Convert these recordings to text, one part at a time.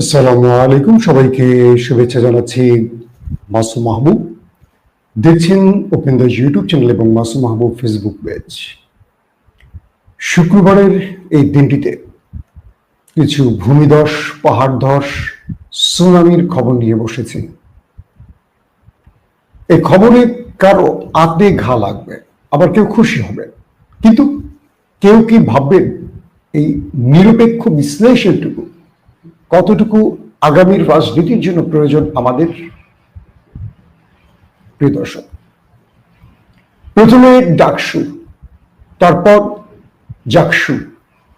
আসসালামু আলাইকুম। সবাইকে শুভেচ্ছা জানাচ্ছি মাসুম মাহবুব দেখছেন ওপেন দ্য ইউটিউব চ্যানেল এবং মাসুম মাহবুব ফেসবুক পেজ শুক্রবারের এই দিনটিতে কিছু ভূমিধস পাহাড় ধস সুনামির খবর নিয়ে বসেছি। এই খবরে কারও আতে ঘা লাগবে, আবার কেউ খুশি হবে। কিন্তু কেউ কি ভাববেন? এই নিরপেক্ষ বিশ্লেষণটুকু কতটুকু আগামীর রাজনীতির জন্য প্রয়োজন আমাদের? প্রিয় দর্শক, প্রথমে ডাকসু, তারপর জাকসু,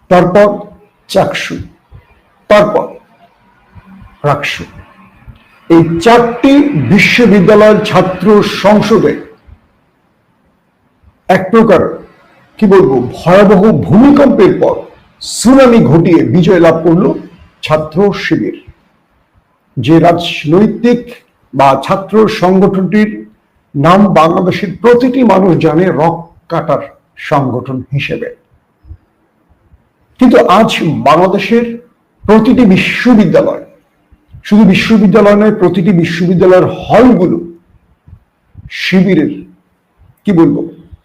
তারপর চাকসু, তারপর রাকসু। এই চারটি বিশ্ববিদ্যালয়ের ছাত্র সংসদে এক প্রকার, কি বলব, ভয়াবহ ভূমিকম্পের পর সুনামি ঘটিয়ে বিজয় লাভ করল ছাত্র শিবির, যে রাজনৈতিক বা ছাত্র সংগঠনটির নাম বাংলাদেশের প্রতিটি মানুষ জানে রক কাটার সংগঠন হিসেবে। কিন্তু আজ বাংলাদেশের প্রতিটি বিশ্ববিদ্যালয়, শুধু বিশ্ববিদ্যালয় নয়, প্রতিটি বিশ্ববিদ্যালয়ের হলগুলো শিবিরের, কি বলব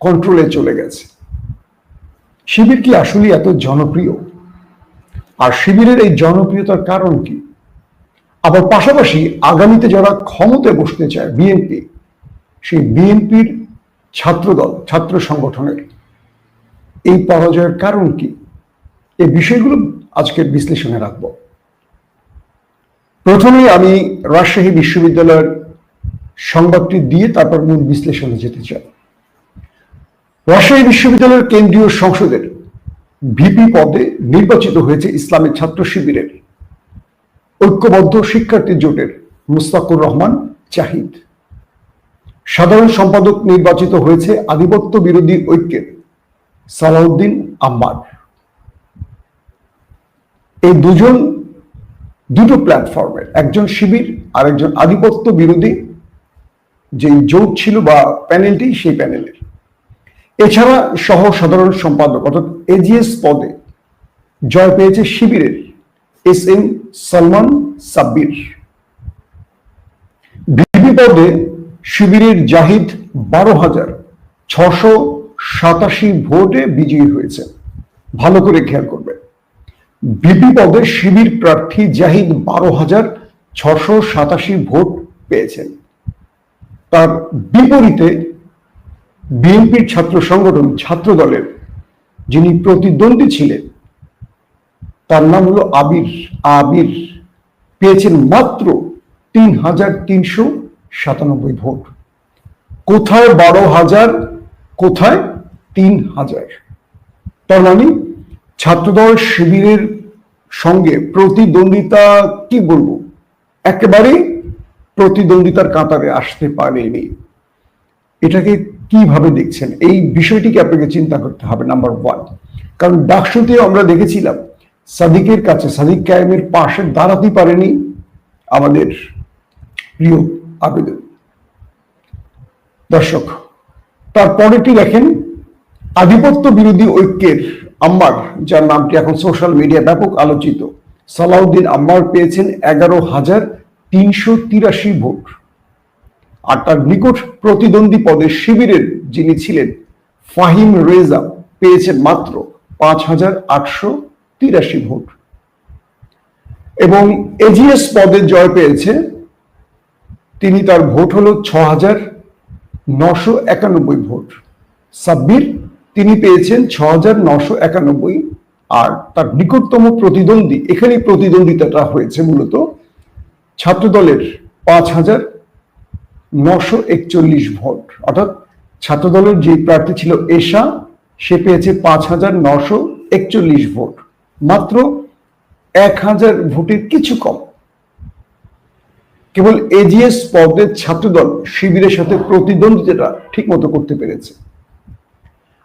কন্ট্রোলে চলে গেছে। শিবির কি আসলে এত জনপ্রিয়? আর শিবিরের এই জনপ্রিয়তার কারণ কি? আবার পাশাপাশি আগামীতে যারা ক্ষমতায় বসতে চায়, বিএনপি, সেই বিএনপির ছাত্রদল, ছাত্র সংগঠনের এই পরাজয়ের কারণ কি? এই বিষয়গুলো আজকের বিশ্লেষণে রাখব। প্রথমে আমি রাজশাহী বিশ্ববিদ্যালয়ের সংবাদটি দিয়ে তারপর মূল বিশ্লেষণে যেতে চাই। রাজশাহী বিশ্ববিদ্যালয়ের কেন্দ্রীয় সংসদের ভিপি পদে নির্বাচিত হয়েছে ইসলামী ছাত্র শিবিরের ঐক্যবদ্ধ শিক্ষার্থী জোটের মুস্তাকুর রহমান জাহিদ সাধারণ সম্পাদক নির্বাচিত হয়েছে আধিপত্য বিরোধী ঐক্যের সালাউদ্দিন আম্মার। এই দুজন দুটো প্ল্যাটফর্মের একজন শিবির আর একজন আধিপত্য বিরোধী যে জোট ছিল বা প্যানেলটি সেই প্যানেলের এছাড়া সহ সাধারণ সম্পাদক, অর্থাৎ এজিএস পদে জয় পেয়েছে শিবিরের S M Salman Sabbir. VP পদে শিবিরের জাহিদ বারো হাজার ছশো সাতাশি ভোটে বিজয়ী হয়েছে। ভালো করে খেয়াল করবে। বিপি পদে শিবির প্রার্থী জাহিদ বারো হাজার ছশো সাতাশি ভোট পেয়েছেন। তার বিপরীতে বিএনপির ছাত্র সংগঠন ছাত্র দলের যিনি প্রতিদ্বন্দ্বী ছিলেন, তার নাম হলো আবির আবির। পেয়েছেন মাত্র তিন হাজার তিনশো সাতানব্বই ভোট। কোথায় বারো হাজার, কোথায় তিন হাজার? তার মানে ছাত্রদল শিবিরের সঙ্গে প্রতিদ্বন্দ্বিতা কি বলব? একেবারে প্রতিদ্বন্দ্বিতার কাতারে আসতে পারেনি। এটাকে কীভাবে দেখছেন? এই বিষয়টিকে আপনাকে চিন্তা করতে হবে নাম্বার ওয়ান কারণ ডাকসুতে আমরা দেখেছিলাম, সাদিকের কাছে, সাদিক কায়েমের পাশে দাঁড়াতে পারেনি আমাদের প্রিয় আবেদন। দর্শক তারপরেটি দেখেন, আধিপত্য বিরোধী ঐক্যের আম্মার, যার নামটি এখন সোশ্যাল মিডিয়া ব্যাপক আলোচিত, সালাউদ্দিন আম্মার পেয়েছেন এগারো হাজার তিনশো তিরাশি ভোট। আর তার নিকট প্রতিদ্বন্দ্বী পদে শিবিরের যিনি ছিলেন, ফাহিম রেজা পেয়েছেন মাত্র পাঁচ হাজার আটশো তিরাশি ভোট। এবং এজিএস পদে জয় পেয়েছে, তিনি তার ভোট হল ছ হাজার নশো একানব্বই ভোট। সাব্বির, তিনি পেয়েছেন ছ হাজার নশো একানব্বই। আর তার নিকটতম প্রতিদ্বন্দ্বী, এখানেই প্রতিদ্বন্দ্বিতাটা হয়েছে মূলত, ছাত্রদলের পাঁচ হাজার নশো একচল্লিশ ভোট। অর্থাৎ ছাত্রদলের যে প্রার্থী ছিল এশা, সে পেয়েছে পাঁচ হাজার নশো একচল্লিশ ভোট। মাত্র এক হাজার ভোটের কিছু কম। কেবল এজিএস পদের ছাত্রদল শিবিরের সাথে প্রতিদ্বন্দ্বিতাটা ঠিক মতো করতে পেরেছে।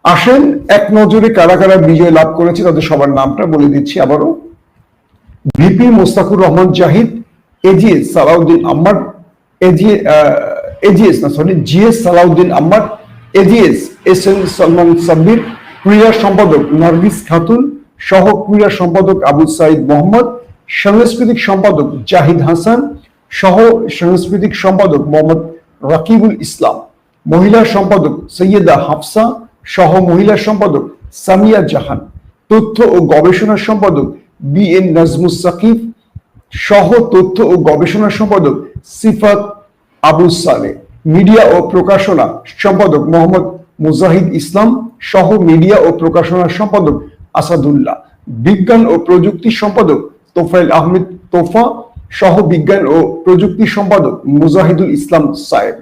আসেন, এক নজরে কারা কারা বিজয় লাভ করেছে তাদের সবার নামটা বলে দিচ্ছি আবারও। VP Mostakur Rahman Zahid, AGS Salauddin Ammar AGS না sorry GS Salauddin Ammar AGS S M Salman Sabbir, ক্রীড়া সম্পাদক নার্গিস খাতুন সহ ক্রীড়া সম্পাদক আবু সাইদ মোহাম্মদ, সাংস্কৃতিক সম্পাদক জাহিদ হাসান সহ সাংস্কৃতিক সম্পাদক মোহাম্মদ রাকিবুল ইসলাম, মহিলা সম্পাদক সৈয়দা হাফসা সহ মহিলা সম্পাদক সামিয়া জাহান, তথ্য ও গবেষণা সম্পাদক বি এন নাজমুস সাকিব সহ তথ্য ও গবেষণা সম্পাদক সিফাত আবু সালে, মিডিয়া ও প্রকাশনা সম্পাদক মোহাম্মদ মুজাহিদ ইসলাম সহ মিডিয়া ও প্রকাশনা সম্পাদক আসাদুল্লাহ, বিজ্ঞান ও প্রযুক্তি সম্পাদক তোফাইল আহমেদ তোফা সহ বিজ্ঞান ও প্রযুক্তি সম্পাদক মুজাহিদুল ইসলাম সাহেব,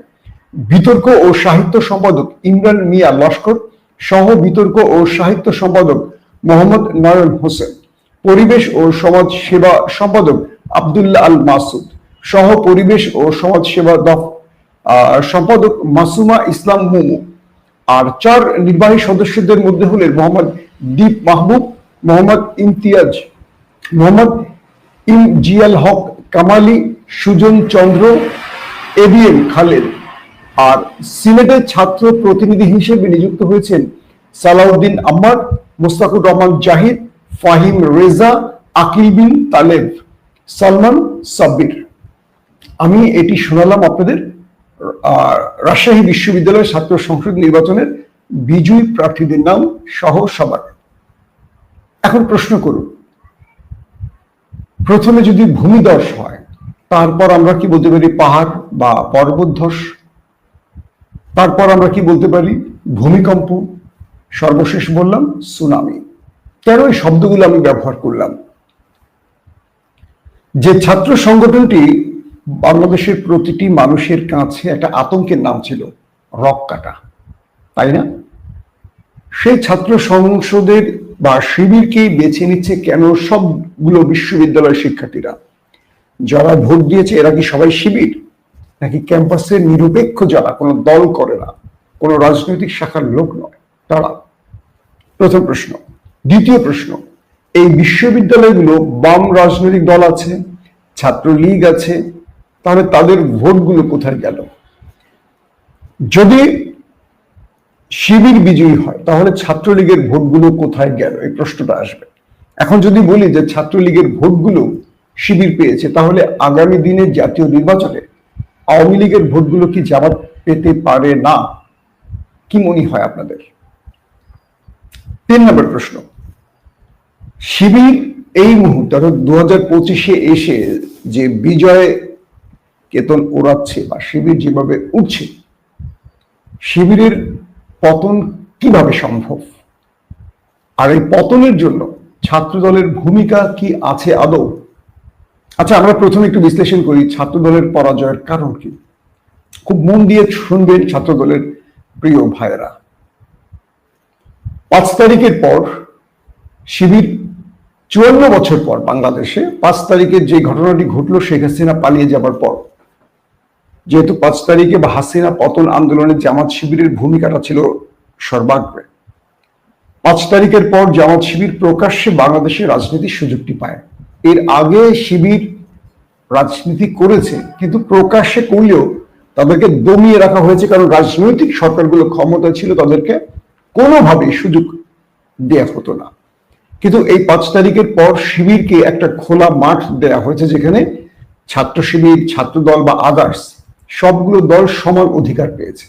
বিতর্ক ও সাহিত্য সম্পাদক ইমরান মিয়া লস্কর সহ বিতর্ক ও সাহিত্য সম্পাদক মোহাম্মদ নয়ন হোসেন, পরিবেশ ও সমাজ সেবা সম্পাদক আবদুল্লাহ আল মাসুদ সহ পরিবেশ ও সমাজ সেবা দফ সম্পাদক মাসুমা ইসলাম মোমো আর চার নির্বাহী সদস্যদের মধ্যে হলেন মোহাম্মদ দীপ মাহবুব, মোহাম্মদ ইমতিয়াজ, মোহাম্মদ ইম জিয়াল হক, কামালি সুজন চন্দ্র, এবিএম খালেদ। আর সিলেটের ছাত্র প্রতিনিধি হিসেবে নিযুক্ত হয়েছেন সালাউদ্দিন আম্মার, মোস্তাকুর রহমান জাহিদ, ফাহিম রেজা, আকিল বিন তালেব, সালমান সাব্বির। আমি এটি শোনালাম আপনাদের রাজশাহী বিশ্ববিদ্যালয়ের ছাত্র সংসদ নির্বাচনের বিজয়ী প্রার্থীদের নাম সহ সবার। এখন প্রশ্ন করুন। প্রথমে যদি ভূমিদশ হয়, তারপর আমরা কি বলতে পারি পাহাড় বা পর্বত ধস তারপর আমরা কি বলতে পারি ভূমিকম্প? সর্বশেষ বললাম সুনামি। কেন এই শব্দগুলো আমি ব্যবহার করলাম? যে ছাত্র সংগঠনটি বাংলাদেশের প্রতিটি মানুষের কাছে একটা আতঙ্কের নাম ছিল, রক কাটা। তাই না? সেই ছাত্র সংসদের বা শিবিরকেই বেছে নিচ্ছে কেন সবগুলো বিশ্ববিদ্যালয়ের শিক্ষার্থীরা? যারা ভোট দিয়েছে এরা কি সবাই শিবির? নাকি ক্যাম্পাসের নিরপেক্ষ যারা, কোনো দল করে না, কোনো রাজনৈতিক শাখার লোক নয়, তারা? প্রথম প্রশ্ন। দ্বিতীয় প্রশ্ন, এই বিশ্ববিদ্যালয়গুলো বাম রাজনৈতিক দল আছে, ছাত্রলীগ আছে তাহলে তাদের ভোটগুলো কোথায় গেল? যদি শিবির বিজয়ী হয়, তাহলে ছাত্রলীগের ভোটগুলো কোথায় গেল? এই প্রশ্নটা আসবে। এখন যদি বলি যে ছাত্রলীগের ভোটগুলো শিবির পেয়েছে, তাহলে আগামী দিনে জাতীয় নির্বাচনে আওয়ামী লীগের ভোটগুলো কি জামাত পেতে পারে না? কি মনে হয় আপনাদের? তিন নম্বর প্রশ্ন। শিবির এই মুহূর্তে, অর্থাৎ দু এসে যে বিজয় কেতন ওড়াচ্ছে বা শিবির যেভাবে উঠছে শিবিরের পতন কীভাবে সম্ভব? আর এই পতনের জন্য ছাত্র দলের ভূমিকা কি আছে আদৌ? আচ্ছা আমরা প্রথমে একটু বিশ্লেষণ করি ছাত্র দলের পরাজয়ের কারণ কি। খুব মন দিয়ে শুনবেন ছাত্র দলের প্রিয় ভাইয়েরা। পাঁচ তারিখের পর শিবির চুয়ান্ন বছর পর বাংলাদেশে পাঁচ তারিখের যে ঘটনাটি ঘটলো, শেখ হাসিনা পালিয়ে যাবার পর যেহেতু পাঁচ তারিখে বা হাসিনা পতন আন্দোলনে জামাত শিবিরের ভূমিকাটা ছিল সর্বাগ্রে। পাঁচ তারিখের পর জামাত শিবির প্রকাশ্যে বাংলাদেশের রাজনীতির সুযোগটি পায়। এর আগে শিবির রাজনীতি করেছে, কিন্তু প্রকাশ্যে করলেও তাদেরকে দমিয়ে রাখা হয়েছে, কারণ রাজনৈতিক সরকারগুলো ক্ষমতা ছিল, তাদেরকে কোনোভাবেই সুযোগ দেয়া হতো না। কিন্তু এই পাঁচ তারিখের পর শিবিরকে একটা খোলা মাঠ দেয়া হয়েছে, যেখানে ছাত্র শিবির ছাত্র দল বা আদার্স সবগুলো দল সমান অধিকার পেয়েছে।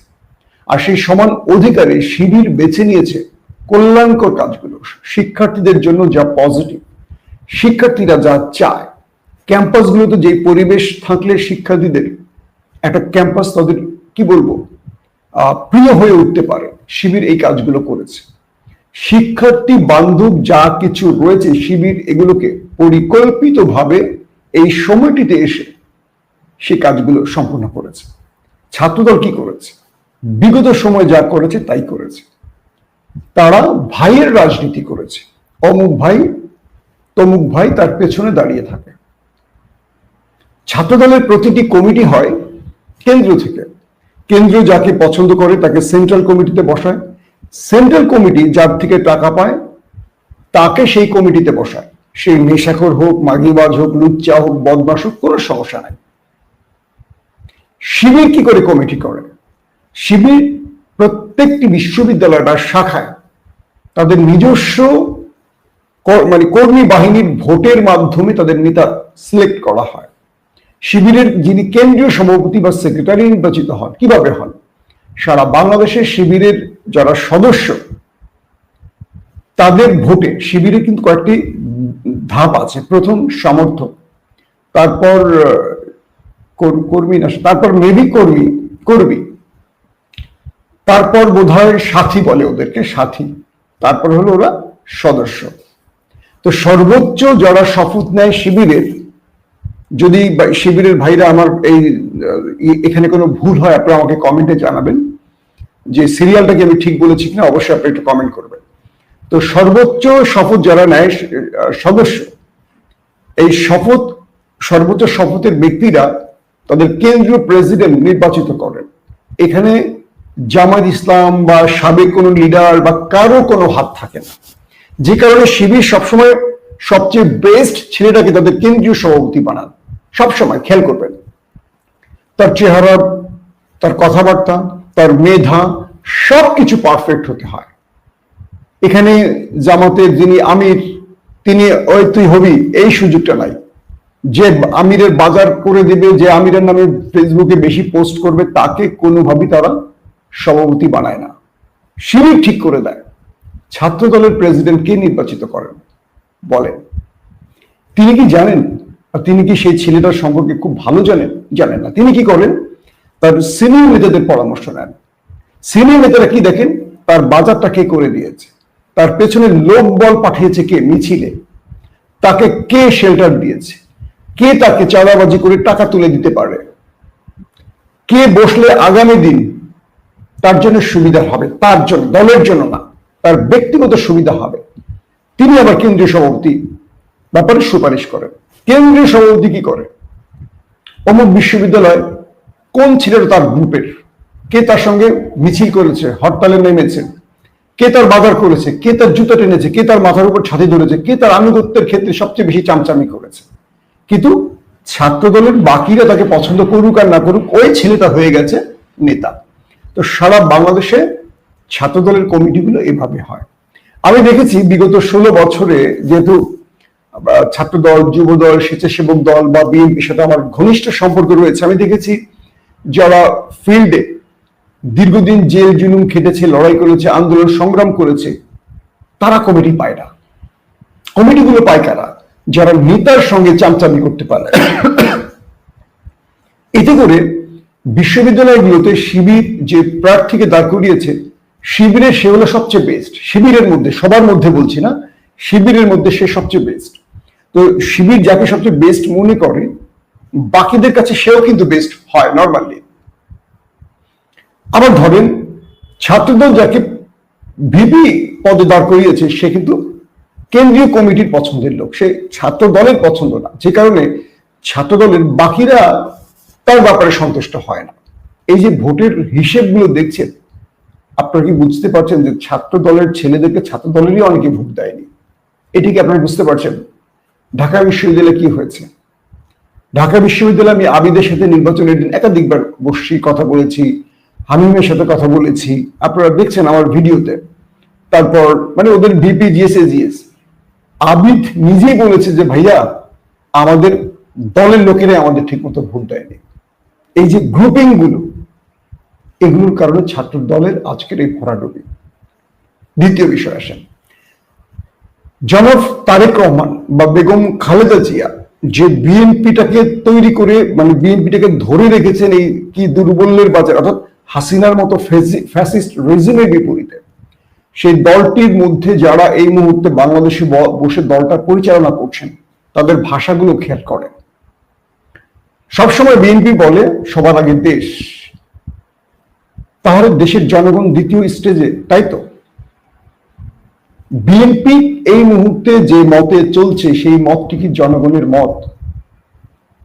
আর সেই সমান অধিকারে শিবির বেছে নিয়েছে কল্যাণকর কাজগুলো, শিক্ষার্থীদের জন্য যা পজিটিভ শিক্ষার্থীরা যা চায়। ক্যাম্পাসগুলোতে যে পরিবেশ থাকলে শিক্ষার্থীদের, একটা ক্যাম্পাস তাদের কি বলব প্রিয় হয়ে উঠতে পারে। শিবির এই কাজগুলো করেছে। শিক্ষার্থী, বান্ধব যা কিছু রয়েছে, শিবির এগুলোকে পরিকল্পিতভাবে এই সময়টিতে এসে সে কাজগুলো সম্পূর্ণ করেছে। ছাত্রদল কি করেছে? বিগত সময় যা করেছে, তাই করেছে। তারা ভাইয়ের রাজনীতি করেছে। অমুক ভাই, তমুক ভাই তার পেছনে দাঁড়িয়ে থাকে। ছাত্রদলের প্রতিটি কমিটি হয় কেন্দ্র থেকে। কেন্দ্র যাকে পছন্দ করে তাকে সেন্ট্রাল কমিটিতে বসায়। সেন্ট্রাল কমিটি যার থেকে টাকা পায়, তাকে সেই কমিটিতে বসায়। সেই নেশাখোর হোক, মাগিবাজ হোক, লুচ্চা হোক বদমাস হোক, কোনো সমস্যা নাই। শিবির কি করে কমিটি করে? শিবির প্রত্যেকটি বিশ্ববিদ্যালয় বা শাখায় তাদের নিজস্ব মানে কর্মী বাহিনীর ভোটের মাধ্যমে তাদের নেতা সিলেক্ট করা হয়। শিবিরের যিনি কেন্দ্রীয় সভাপতি বা সেক্রেটারি নির্বাচিত হন, কীভাবে হন? সারা বাংলাদেশের শিবিরের যারা সদস্য, তাদের ভোটে শিবিরে কিন্তু কয়েকটি ধাপ আছে। প্রথম সমর্থক তারপর কর্মী না, তারপর মেবি কর্মী কর্মী। তারপর বোধহয় সাথী বলে ওদেরকে, সাথী। তারপর হলো ওরা সদস্য। তো সর্বোচ্চ যারা শপথ নেয় শিবিরের, যদি শিবিরের ভাইরা আমার এই এখানে কোনো ভুল হয়, আপনারা আমাকে কমেন্টে জানাবেন। যে সিরিয়ালটাকে আমি ঠিক বলেছি কিনা, অবশ্যই আপনি একটু কমেন্ট করবেন। তো সর্বোচ্চ শপথ যারা নেয় সদস্য, এই শপথ, সর্বোচ্চ শপথের ব্যক্তিরা তাদের কেন্দ্রীয় প্রেসিডেন্ট নির্বাচিত করেন। এখানে জামাত ইসলাম বা সাবেক কোনো লিডার বা কারও কোনো হাত থাকে না। যে কারণে শিবির সবসময় সবচেয়ে বেস্ট ছেলেটাকে তাদের কেন্দ্রীয় সভাপতি বানান। সবসময়, খেয়াল করবেন। তার চেহারা, তার কথাবার্তা, তার মেধা, সবকিছু পারফেক্ট হতে হয়। এখানে জামাতের যিনি আমির, তিনি ওই তুই হবি, এই সুযোগটা নাই। যে আমিরের বাজার করে দেবে, যে আমিরের নামে ফেসবুকে বেশি পোস্ট করবে, তাকে কোনোভাবেই তারা সভাপতি বানায় না। শিবির ঠিক করে দেয়। ছাত্র দলের প্রেসিডেন্ট কে নির্বাচিত করেন, বলেন। তিনি কি জানেন? আর তিনি কি সেই ছেলেটার সম্পর্কে খুব ভালো জানেন? জানেন না। তিনি কি করেন? তার সিনিয়র নেতাদের পরামর্শ নেন। সিনিয়র নেতারা কি দেখেন? তার বাজারটা কে করে দিয়েছে? তার পেছনে লোক বল পাঠিয়েছে কে? মিছিলে। তাকে কে শেল্টার দিয়েছে? কে তাকে চাঁদাবাজি করে টাকা তুলে দিতে পারে? কে বসলে আগামী দিন তার জন্য সুবিধা হবে? তার জন্য, দলের জন্য না, তার ব্যক্তিগত সুবিধা হবে। তিনি আবার কেন্দ্রীয় সভাপতি ব্যাপারে সুপারিশ করেন। কেন্দ্রীয় সভাপতি কি করে? অমুক বিশ্ববিদ্যালয় কোন ছেলেটা তার গ্রুপের? কে তার সঙ্গে মিছিল করেছে, হরতালে নেমেছে? কে তার বাজার করেছে? কে তার জুতো টেনেছে? কে তার মাথার উপর ছাতি ধরেছে? কে তার আনুগত্যের ক্ষেত্রে সবচেয়ে বেশি চামচামি করেছে? কিন্তু ছাত্র দলের বাকিরা তাকে পছন্দ করুক আর না করুক, ওই ছেলেটা হয়ে গেছে নেতা। তো সারা বাংলাদেশে ছাত্র দলের কমিটিগুলো এভাবে হয়। আমি দেখেছি বিগত ষোলো বছরে যেহেতু ছাত্র দল, যুব দল, স্বেচ্ছাসেবক দল বা বিএনপির সাথে আমার ঘনিষ্ঠ সম্পর্ক রয়েছে। আমি দেখেছি যারা ফিল্ডে দীর্ঘদিন জেল, জুলুম খেটেছে, লড়াই করেছে, আন্দোলন, সংগ্রাম করেছে, তারা কমিটি পায় না। কমিটিগুলো পায় কারা? যারা নেতার সঙ্গে চামচামি করতে পারে। এতে করে বিশ্ববিদ্যালয়গুলোতে শিবির যে প্রার্থীকে দাঁড় করিয়েছে শিবিরের সে হলো সবচেয়ে বেস্ট শিবিরের মধ্যে, সবার মধ্যে বলছি না, শিবিরের মধ্যে সে সবচেয়ে বেস্ট তো শিবির যাকে সবচেয়ে বেস্ট মনে করে, বাকিদের কাছে সেও কিন্তু বেস্ট হয় নর্মালি আবার ধরেন, ছাত্রদল যাকে ভিপি পদে দাঁড় করিয়েছে, সে কিন্তু কেন্দ্রীয় কমিটির পছন্দের লোক, সে ছাত্র দলের পছন্দ না। যে কারণে ছাত্র দলের বাকিরা তার ব্যাপারে সন্তুষ্ট হয় না। এই যে ভোটের হিসেবগুলো দেখছেন, আপনারা কি বুঝতে পারছেন যে ছাত্র দলের ছেলেদেরকে ছাত্র দলেরই অনেকে ভোট দেয়নি? এটি কি আপনারা বুঝতে পারছেন? ঢাকা বিশ্ববিদ্যালয়ে কি হয়েছে? ঢাকা বিশ্ববিদ্যালয়ে আমি আবিদের সাথে নির্বাচনের দিন একাধিকবার বসছি, কথা বলেছি, হামিমের সাথে কথা বলেছি। আপনারা দেখছেন আমার ভিডিওতে। তারপর মানে ওদের ভিপি জিএস জিএস। আবিদ নিজেই বলেছে যে, ভাইয়া, আমাদের দলের লোকেরাই আমাদের ঠিক মতো ভোট দেয়নি। এই যে গ্রুপিংগুলো, এগুলোর কারণে ছাত্র দলের আজকের এই ভরাডুবি। দ্বিতীয় বিষয় আসেন। জনফ তারেক রহমান বা বেগম খালেদা জিয়া যে বিএনপিটাকে তৈরি করে মানে বিএনপিটাকে ধরে রেখেছেন এই কি দুর্বলের বাজার, অর্থাৎ হাসিনার মতো ফ্যাসিস্ট রেজিমের বিপরীতে সেই দলটির মধ্যে যারা এই মুহূর্তে বাংলাদেশে বসে দলটা পরিচালনা করছেন, তাদের ভাষাগুলো খেয়াল করেন। সবসময় বিএনপি বলে, সবার আগে দেশ। তাহলে দেশের জনগণ দ্বিতীয় স্টেজে, তাই তো? বিএনপি এই মুহূর্তে যে মতে চলছে, সেই মতটি কি জনগণের মত?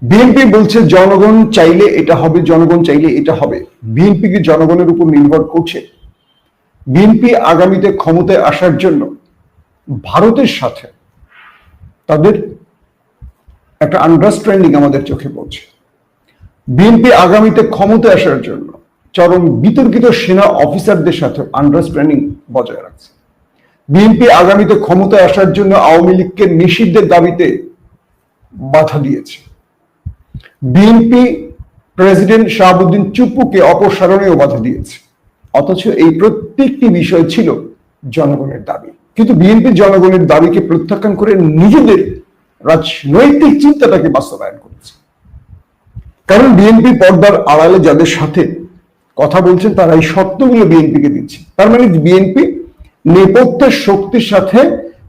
বিএনপি বলছে, জনগণ চাইলে এটা হবে, জনগণ চাইলে এটা হবে। বিএনপি কি জনগণের উপর নির্ভর করছে? বিএনপি আগামীতে ক্ষমতায় আসার জন্য ভারতের সাথে তাদের একটা আন্ডারস্ট্যান্ডিং আমাদের চোখে পড়ছে। বিএনপি আগামীতে ক্ষমতায় আসার জন্য চরম বিতর্কিত সেনা অফিসারদের সাথে আন্ডারস্ট্যান্ডিং বজায় রাখছে। বিএনপি আগামীতে ক্ষমতায় আসার জন্য আওয়ামী লীগকে নিষিদ্ধের দাবিতে বাধা দিয়েছে। বিএনপি প্রেসিডেন্ট শাহাবুদ্দিন চুপ্পুকে অপসারণেও বাধা দিয়েছে। অথচ এই প্রত্যেকটি বিষয় ছিল জনগণের দাবি। কিন্তু বিএনপি জনগণের দাবিকে প্রত্যাখ্যান করে নিজেদের রাজনৈতিক চিন্তাটাকে বাস্তবায়ন করেছে। কারণ বিএনপি পর্দার আড়ালে যাদের সাথে কথা বলছেন, তারা এই শর্তগুলো বিএনপিকে দিচ্ছে। তার মানে বিএনপি নেপথ্যের শক্তির সাথে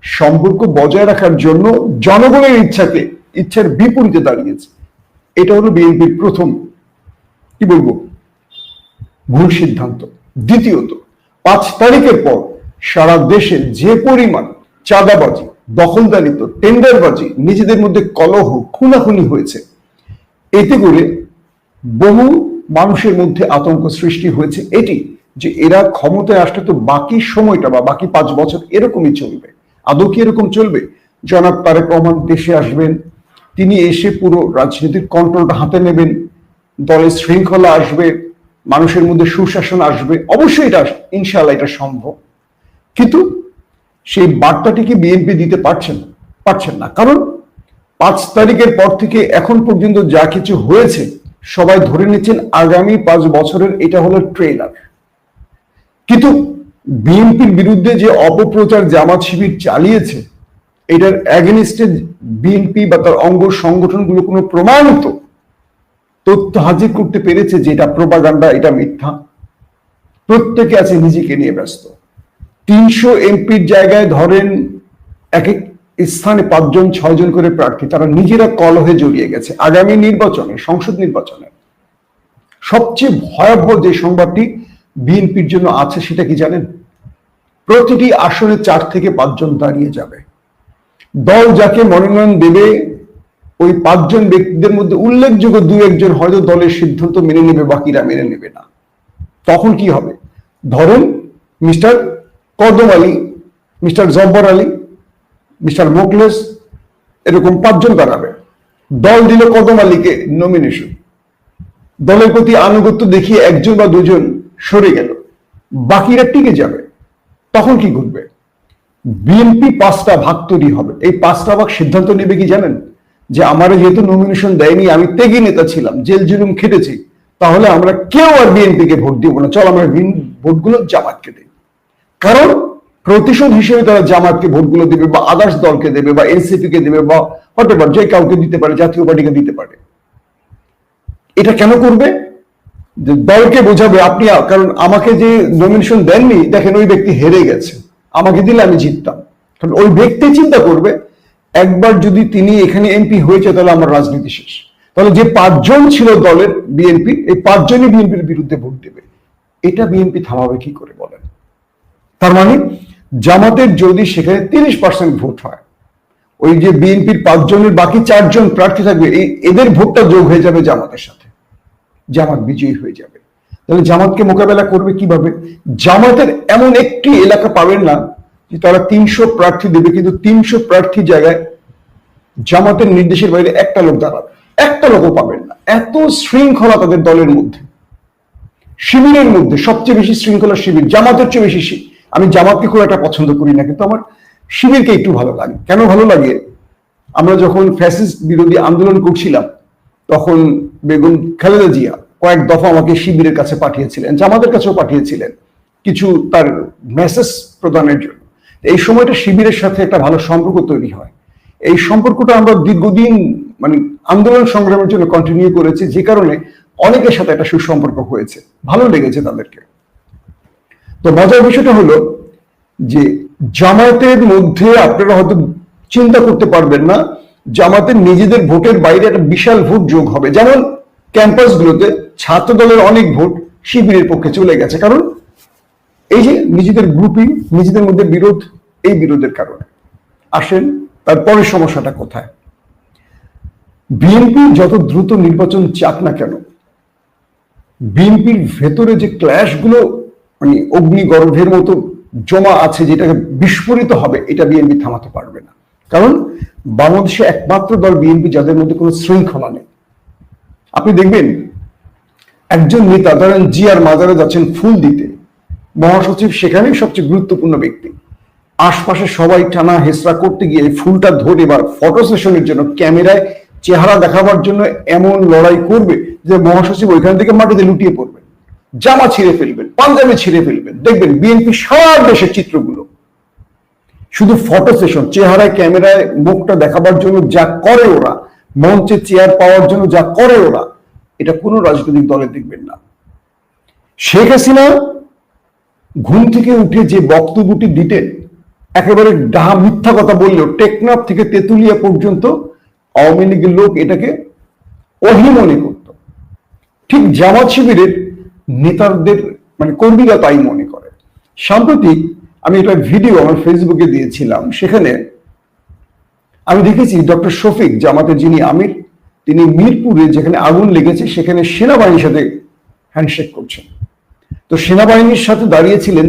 সম্পর্ক বজায় রাখার জন্য জনগণের ইচ্ছাকে, ইচ্ছার বিপরীতে দাঁড়িয়েছে। এটা হলো বিএনপির প্রথম, কি বলব, ভুল সিদ্ধান্ত। দ্বিতীয়ত, পাঁচ তারিখের পর সারা দেশে যে পরিমাণ চাঁদাবাজি দখলদারিত্ব টেন্ডারবাজি, নিজেদের মধ্যে কলহ, খুনাখুনি হয়েছে, এতে করে বহু মানুষের মধ্যে আতঙ্ক সৃষ্টি হয়েছে। এটি যে এরা ক্ষমতায় আসলে তো বাকি সময়টা বা বাকি পাঁচ বছর এরকমই চলবে। আদৌ কি এরকম চলবে? জনাব তারেক রহমান দেশে আসবেন, তিনি এসে পুরো রাজনীতির কন্ট্রোলটা হাতে নেবেন, দলের শৃঙ্খলা আসবে মানুষের মধ্যে সুশাসন আসবে, অবশ্যই এটা ইনশাল্লাহ এটা সম্ভব। কিন্তু সেই বার্তাটিকে বিএনপি দিতে পারছেন পারছেন না। কারণ পাঁচ তারিখের পর থেকে এখন পর্যন্ত যা কিছু হয়েছে, সবাই ধরে নিচ্ছেন আগামী পাঁচ বছরের এটা হলো ট্রেলার কিন্তু বিএনপির বিরুদ্ধে যে অপপ্রচার জামাত শিবির চালিয়েছে, এটার অ্যাগেনিস্টে বিএনপি বা তার অঙ্গ সংগঠনগুলো কোনো প্রমাণিত তথ্য হাজির করতে পেরেছে যে এটা প্রোপাগান্ডা এটা মিথ্যা। প্রত্যেকে আছে নিজেকে নিয়ে ব্যস্ত। তিনশো এমপির জায়গায় ধরেন এক এক স্থানে পাঁচজন, ছয়জন করে প্রার্থী, তারা নিজেরা কলহে জড়িয়ে গেছে। আগামী নির্বাচনে, সংসদ নির্বাচনে সবচেয়ে ভয়াবহ যে সংবাদটি বিএনপির জন্য আছে, সেটা কি জানেন? প্রতিটি আসনে চার থেকে পাঁচজন দাঁড়িয়ে যাবে। দল যাকে মনোনয়ন দেবে ওই পাঁচজন ব্যক্তিদের মধ্যে উল্লেখযোগ্য দু একজন হয়তো দলের সিদ্ধান্ত মেনে নেবে, বাকিরা মেনে নেবে না। তখন কি হবে? ধরেন mister Kadam Ali, mister Jabbar Ali, mister Mokles এরকম পাঁচজন দাঁড়াবে। দল দিল কদম আলীকে নমিনেশন দলের প্রতি আনুগত্য দেখিয়ে একজন বা দুজন সরে গেল। বাকিরা টিকে যাবে। তখন কি ঘটবে? বিএনপি পাঁচটা ভাগ তৈরি হবে। এই পাঁচটা ভাগ সিদ্ধান্ত নেবে কি জানেন? যে আমার যেহেতু নমিনেশন দেয়নি, আমি ত্যাগী নেতা ছিলাম, জেল জুলুম খেটেছি, তাহলে আমরা কেউ আর বিএনপি কে ভোট দিব না। চল, আমরা ভোটগুলো জামাতকে দিই। কারণ প্রতিশোধ হিসেবে তারা জামাতকে ভোটগুলো দেবে বা আদার্স দলকে দেবে বা এনসিপি কে দেবে বা হতে পারে যে কাউকে দিতে পারে, জাতীয় পার্টিকে দিতে পারে। এটা কেন করবে? যে দলকে বোঝাবে, আপনি কারণ আমাকে যে নমিনেশন দেননি, দেখেন ওই ব্যক্তি হেরে গেছে। আমাকে দিলে আমি জিততাম। কারণ ওই ব্যক্তি চিন্তা করবে একবার যদি তিনি এখানে এমপি হয়েছে, তাহলে আমার রাজনীতি শেষ। তাহলে যে পাঁচজন ছিল দলের বিএনপি এই পাঁচজনই বিএনপির বিরুদ্ধে ভোট দেবে। এটা বিএনপি থামাবে কি করে বলেন? তার মানে জামাতের যদি সেখানে তিরিশ পার্সেন্ট ভোট হয়, ওই যে বিএনপির পাঁচজনের বাকি চারজন প্রার্থী থাকবে এদের ভোটটা যোগ হয়ে যাবে জামাতের সাথে। জামাত বিজয়ী হয়ে যাবে। তাহলে জামাতকে মোকাবেলা করবে কীভাবে? জামাতের এমন একটি এলাকা পাবেন না যে তারা তিনশো প্রার্থী দেবে, কিন্তু তিনশো প্রার্থী জায়গায় জামাতের নির্দেশের বাইরে একটা লোক দাঁড়াবে। একটা লোকও পাবেন না। এত শৃঙ্খলা তাদের দলের মধ্যে। শিবিরের মধ্যে সবচেয়ে বেশি শৃঙ্খলা শিবির, জামাতের চেয়ে বেশি আমি জামাতকে খুব একটা পছন্দ করি না, কিন্তু আমার শিবিরকে একটু ভালো লাগে। কেন ভালো লাগে? আমরা যখন ফ্যাসিস্ট বিরোধী আন্দোলন করছিলাম, তখন বেগম খালেদা জিয়া কয়েক দফা আমাকে শিবিরের কাছে পাঠিয়েছিলেন, জামাতের কাছেও পাঠিয়েছিলেন। কিছু তার মেসেজ প্রদানের জন্য। এই সময়টা শিবিরের সাথে একটা ভালো সম্পর্ক তৈরি হয়। এই সম্পর্কটা আমরা দীর্ঘদিন মানে আন্দোলন সংগ্রামের জন্য কন্টিনিউ করেছি, যে কারণে অনেকের সাথে একটা সুসম্পর্ক হয়েছে। ভালো লেগেছে তাদেরকে। তো মজার বিষয়টা হলো যে জামায়াতের মধ্যে আপনারা হয়তো চিন্তা করতে পারবেন না জামাতের নিজেদের ভোটের বাইরে একটা বিশাল ভোট যোগ হবে। যেমন ক্যাম্পাসগুলোতে ছাত্র দলের অনেক ভোট শিবিরের পক্ষে চলে গেছে। কারণ এই যে নিজেদের গ্রুপিং নিজেদের মধ্যে বিরোধ, এই বিরোধের কারণে। আসেন তারপরের সমস্যাটা কোথায়? বিএনপি যত দ্রুত নির্বাচন চাক না কেন, বিএনপির ভেতরে যে ক্ল্যাশগুলো মানে অগ্নিগর্ভের মতো জমা আছে যেটাকে বিস্ফোরিত হবে, এটা বিএনপি থামাতে পারবে না। কারণ বাংলাদেশে একমাত্র দল বিএনপি যাদের মধ্যে কোনো শৃঙ্খলা নেই। আপনি দেখবেন, একজন নেতা, ধরেন জি আর মাজারে যাচ্ছেন ফুল দিতে মহাসচিব সেখানেই সবচেয়ে গুরুত্বপূর্ণ ব্যক্তি। আশপাশে সবাই টানা হেসরা করতে গিয়ে ফুলটা ধরে বা ফটো সেশনের জন্য ক্যামেরায় চেহারা দেখাবার জন্য এমন লড়াই করবে যে মহাসচিব ওইখান থেকে মাটিতে লুটিয়ে পড়বেন জামা ছিঁড়ে ফেলবেন পাঞ্জাবি ছিঁড়ে ফেলবেন দেখবেন বিএনপি সারা দেশের চিত্রগুলো। শুধু ফটো সেশন চেহারায়, ক্যামেরায় মুখটা দেখাবার জন্য যা করে ওরা, মঞ্চে চেয়ার পাওয়ার জন্য যা করে ওরা, এটা কোনো রাজনৈতিক দলে দেখবেন না। শেখ হাসিনা ঘুম থেকে উঠে যে বক্তব্যটি দিতেন, একেবারে ডাহা মিথ্যা কথা বললেও টেকনাফ থেকে তেতুলিয়া পর্যন্ত আওয়ামী লীগের লোক এটাকে অহি মনে করত। ঠিক জামাত শিবিরের নেতাদের মানে কর্মীরা তাই মনে করে। সাম্প্রতিক আমি একটা ভিডিও আমার ফেসবুকে দিয়েছিলাম, সেখানে আমি দেখেছি ডক্টর শফিক জামাতের যিনি আমির, তিনি মিরপুরে যেখানে আগুন লেগেছে, সেখানে সেনাবাহিনীর সাথে হ্যান্ডশেক করছেন। তো সেনাবাহিনীর সাথে দাঁড়িয়েছিলেন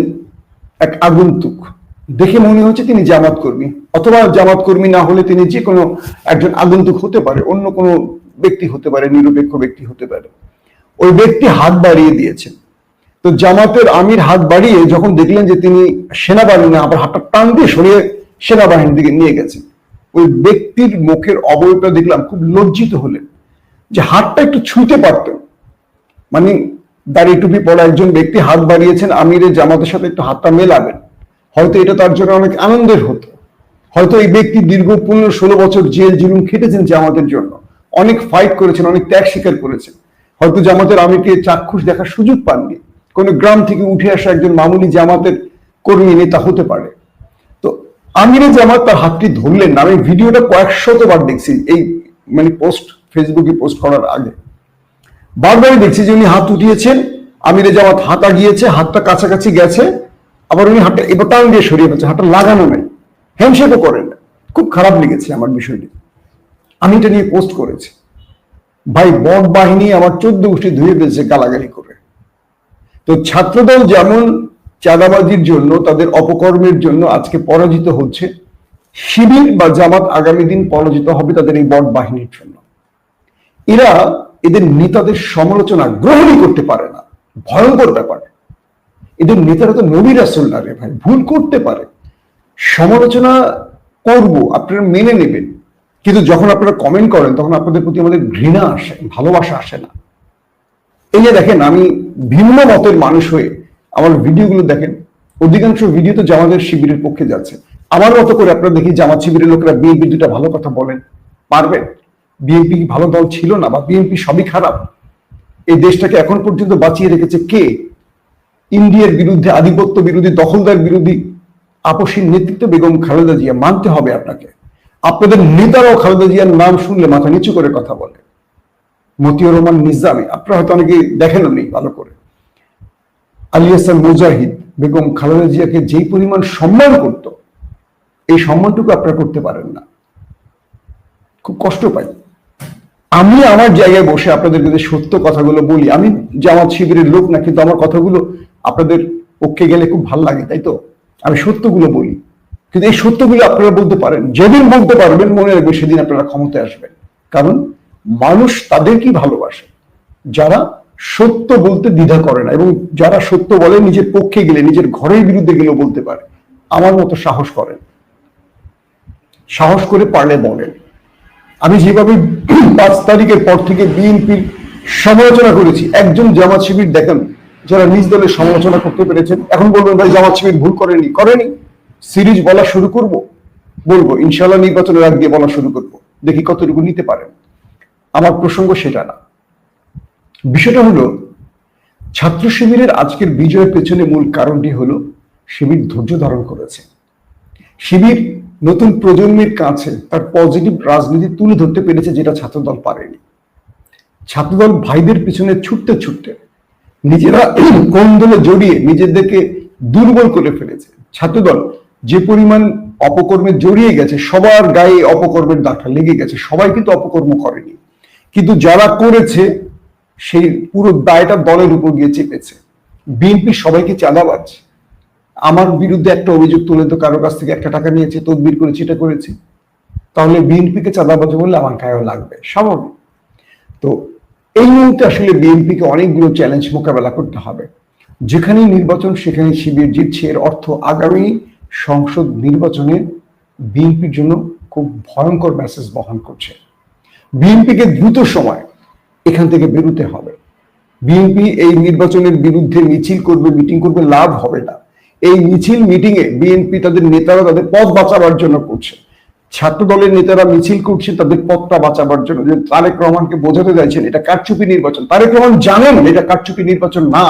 এক আগন্তুক। দেখে মনে হচ্ছে তিনি জামাত কর্মী, অথবা জামাত কর্মী না হলে তিনি যে কোনো একজন আগন্তুক হতে পারে, অন্য কোনো ব্যক্তি হতে পারে, নিরপেক্ষ ব্যক্তি হতে পারে। ওই ব্যক্তি হাত বাড়িয়ে দিয়েছেন। তো জামাতের আমির হাত বাড়িয়ে যখন দেখলেন যে তিনি সেনাবাহিনী না, আবার হাতটা টান দিয়ে সরিয়ে সেনাবাহিনীর দিকে নিয়ে গেছেন, ওই ব্যক্তির মুখের অবয়বটা দেখলাম খুব লজ্জিত হলেন, যে হাতটা একটু ছুঁতে পারতেন। মানে দাড়ি টুপি পড়া একজন ব্যক্তি হাত বাড়িয়েছেন আমিরের জামাতের সাথে একটু হাতটা মেলাবেন। হয়তো এটা তার জন্য অনেক আনন্দের হতো। হয়তো এই ব্যক্তি দীর্ঘ পনেরো ষোলো বছর জেল জুলুম খেটেছেন জামাতের জন্য। অনেক ফাইট করেছেন, অনেক ত্যাগ স্বীকার করেছেন। হয়তো জামাতের আমিরকে চাক্ষুষ দেখার সুযোগ পাননি। কোনো গ্রাম থেকে উঠে আসা একজন মামুলি জামাতের কর্মী নেতা হতে পারে। তো আমিরে জামাত তার হাতটি ধরলেন না। আমি ভিডিওটা কয়েকশতবার দেখছি এই মানে পোস্ট ফেসবুকে পোস্ট করার আগে। বারবারই দেখছি যে উনি হাত উঠিয়েছেন। আমিরে জামাত হাত আগিয়েছে হাতটা কাছাকাছি গেছে। আবার উনি হাতটা এবার টান দিয়ে সরিয়ে ফেলছে, হাতটা লাগানো নাই। হ্যান্ডশেকও করেন না খুব খারাপ লেগেছে আমার বিষয়টি। আমি এটা নিয়ে পোস্ট করেছি। ভাই, বট বাহিনী আমার চোদ্দ গোষ্ঠী ধুয়ে ফেলছে গালাগালি করে। তো ছাত্রদল যেমন চাঁদাবাজির জন্য, তাদের অপকর্মের জন্য আজকে পরাজিত হচ্ছে, শিবির বা জামাত আগামী দিন পরাজিত হবে তাদের এই বট বাহিনীর জন্য। এরা এদের নেতাদের সমালোচনা গ্রহণই করতে পারে না। ভয়ঙ্কর ব্যাপার। এদের নেতারা তো নবী রাসুল না রে ভাই, ভুল করতে পারে। সমালোচনা করব, আপনারা মেনে নেবেন। কিন্তু যখন আপনারা কমেন্ট করেন, তখন আপনাদের প্রতি আমাদের ঘৃণা আসে, ভালোবাসা আসে না। এই যে দেখেন, আমি ভিন্ন মতের মানুষ হয়ে আমার ভিডিওগুলো দেখেন, অধিকাংশ ভিডিও তো জামাতের শিবিরের পক্ষে যাচ্ছে। আমার মতো করে আপনারা দেখি জামাত শিবিরের লোকেরা বিএনপি দুটা ভালো কথা বলেন, পারবেন? বিএনপি ভালো দল ছিল না বা বিএনপি সবই খারাপ? এই দেশটাকে এখন পর্যন্ত বাঁচিয়ে রেখেছে কে? ইন্ডিয়ার বিরুদ্ধে আধিপত্য বিরোধী, দখলদার বিরোধী আপসীর নেতৃত্ব বেগম খালেদা জিয়া মানতে হবে আপনাকে। আপনাদের নেতারাও খালেদা জিয়ার নাম শুনলে মাথা নিচু করে কথা বলে। মতিউর রহমান নিজামী, আপনারা হয়তো অনেকে দেখেন নেই ভালো করে। আলী হাসান মুজাহিদ, বেগম খালেদা জিয়াকে যেই পরিমাণ সম্মান করত, এই সম্মানটুকু আপনারা করতে পারেন না। খুব কষ্ট পাই। আমি আমার জায়গায় বসে আপনাদের যদি সত্য কথাগুলো বলি, আমি জামাত শিবিরের লোক না, কিন্তু আমার কথাগুলো আপনাদের পক্ষে গেলে খুব ভালো লাগে, তাই তো? আমি সত্যগুলো বলি। কিন্তু এই সত্যগুলো আপনারা বলতে পারেন। যেদিন বলতে পারবেন, মনে রাখবেন সেদিন আপনারা ক্ষমতায় আসবেন। কারণ মানুষ তাদেরকেই ভালোবাসে। যারা সত্য বলতে দ্বিধা করে না, এবং যারা সত্য বলে নিজের পক্ষে গেলে, নিজের ঘরের বিরুদ্ধে গেলেও বলতে পারে। আমার মতো সাহস করেন। সাহস করে পারলে বলেন। আমি যেভাবে পাঁচ তারিখের পর থেকে বিএনপির সমালোচনা করেছি, একজন জামাত শিবির দেখেন যারা নিজ দলের সমালোচনা করতে পেরেছেন, এখন বলবেন, ভাই, জামাত শিবির ভুল করেনি। করেনি। সিরিজ বলা শুরু করব, বলব ইনশাল্লাহ নির্বাচনের আগ দিয়ে বলা শুরু করব। দেখি কতটুকু নিতে পারেন। আমার প্রসঙ্গ সেটা না। বিষয়টা হলো, ছাত্র শিবিরের আজকের বিজয়ের পেছনে মূল কারণটি হলো, শিবির ধৈর্য ধারণ করেছে। শিবির নতুন প্রজন্মের কাছে তার পজিটিভ রাজনীতি তুলে ধরতে পেরেছে যেটা ছাত্রদল পারেনি। ছাত্রদল ভাইদের পিছনে ছুটতে ছুটতে নিজেরা কোন দলে জড়িয়ে নিজেদেরকে দুর্বল করে ফেলেছে। ছাত্রদল যে পরিমাণ অপকর্মে জড়িয়ে গেছে, সবার গায়ে অপকর্মের দাগটা লেগে গেছে, সবাই কিন্তু অপকর্ম করেনি। কিন্তু যারা করেছে, সেই পুরো দায়টা দলের উপর গিয়ে চেপেছে। বিএনপি সবাইকে চাঁদাবাজ। আমার বিরুদ্ধে একটা অভিযোগ তুলে তো কারও কাছ থেকে একটা টাকা নিয়েছে, তদবির করেছে, এটা করেছে। তাহলে বিএনপিকে চাঁদাবাজ বললে আমার গায়েও লাগবে, স্বাভাবিক। তো এই মুহূর্তে আসলে বিএনপিকে অনেকগুলো চ্যালেঞ্জ মোকাবেলা করতে হবে। যেখানেই নির্বাচন সেখানে শিবির জিতছে। এর অর্থ আগামী সংসদ নির্বাচনে বিএনপির জন্য খুব ভয়ঙ্কর মেসেজ বহন করছে। বিএনপিকে দ্রুত সময় এখান থেকে বেরোতে হবে। বিএনপি এই নির্বাচনের বিরুদ্ধে মিছিল করবে, মিটিং করবে, লাভ হবে না। এই মিছিল মিটিং এ বিএনপি তাদের নেতারা তাদের পদ বাঁচাবার জন্য করছে। ছাত্র দলের নেতারা মিছিল করছে, তাদের পদটা বাঁচাবার জন্য। যে তারেক রহমানকে বোঝাতে চাইছেন, এটা কারচুপি নির্বাচন। তারেক রহমান জানেন এটা কারচুপি নির্বাচন না।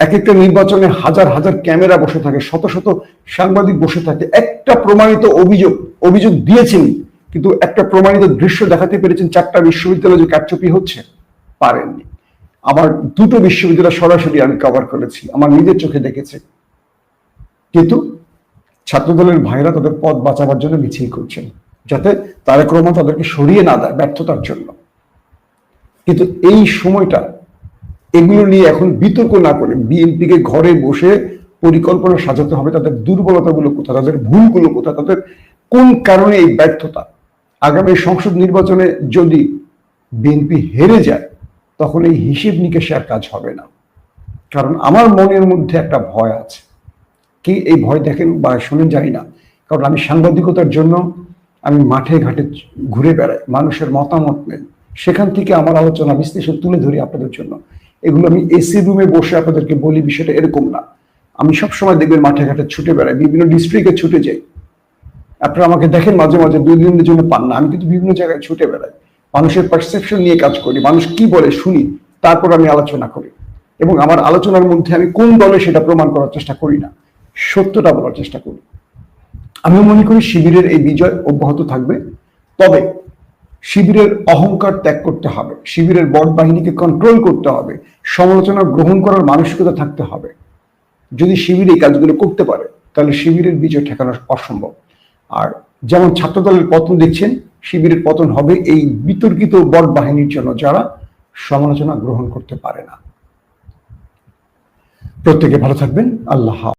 এক একটা নির্বাচনে হাজার হাজার ক্যামেরা বসে থাকে, শত শত সাংবাদিক বসে থাকে। একটা প্রমাণিত অভিযোগ অভিযোগ দিয়েছেন, কিন্তু একটা প্রমাণিত দৃশ্য দেখাতে পেরেছেন চারটা বিশ্ববিদ্যালয় যে কারচুপি হচ্ছে, পারেননি। আমার দুটো বিশ্ববিদ্যালয় সরাসরি আমি কভার করেছি, আমার নিজের চোখে দেখেছে। কিন্তু ছাত্রদলের ভাইরা তাদের পদ বাঁচাবার জন্য মিছিল করছেন, যাতে তারেক রহমান তাদেরকে সরিয়ে না দেয় ব্যর্থতার জন্য। কিন্তু এই সময়টা এগুলো নিয়ে এখন বিতর্ক না করে বিএনপিকে ঘরে বসে পরিকল্পনা সাজাতে হবে, তাদের দুর্বলতাগুলো কোথায়, তাদের ভুলগুলো কোথায়, তাদের কোন কারণে এই ব্যর্থতা? আগামী সংসদ নির্বাচনে যদি বিএনপি হেরে যায় তখন এই হিসেব নিকেশে আর কাজ হবে না। কারণ আমার মনের মধ্যে একটা ভয় আছে। কি এই ভয় দেখেন বা শুনেন জানি না। কারণ আমি সাংবাদিকতার জন্য আমি মাঠে ঘাটে ঘুরে বেড়াই, মানুষের মতামত নেই। সেখান থেকে আমার আলোচনা বিশ্লেষণ তুলে ধরি আপনাদের জন্য। এগুলো আমি এসি রুমে বসে আপনাদেরকে বলি, বিষয়টা এরকম না। আমি সবসময় দেখবেন মাঠে ঘাটে ছুটে বেড়াই, বিভিন্ন ডিস্ট্রিক্টে ছুটে যাই। আপনারা আমাকে দেখেন মাঝে মাঝে দুই দিনের জন্য পান না। আমি কিন্তু বিভিন্ন জায়গায় ছুটে বেড়াই। মানুষের পারসেপশন নিয়ে কাজ করি, মানুষ কি বলে শুনি, তারপর আমি আলোচনা করি। এবং আমার আলোচনার মধ্যে আমি কোন দলে সেটা প্রমাণ করার চেষ্টা করি না, সত্যটা বলার চেষ্টা করি। আমি মনে করি শিবিরের এই বিজয় অব্যাহত থাকবে, তবে শিবিরের অহংকার ত্যাগ করতে হবে, শিবিরের বট বাহিনীকে কন্ট্রোল করতে হবে, সমালোচনা গ্রহণ করার মানসিকতা থাকতে হবে। যদি শিবির এই কাজগুলো করতে পারে, তাহলে শিবিরের বিজয় ঠেকানো অসম্ভব। আর যেমন ছাত্রদলের পতন দেখছেন, শিবিরের পতন হবে এই বিতর্কিত বট বাহিনীর জন্য যারা সমালোচনা গ্রহণ করতে পারে না প্রত্যেকে ভালো থাকবেন আল্লাহ।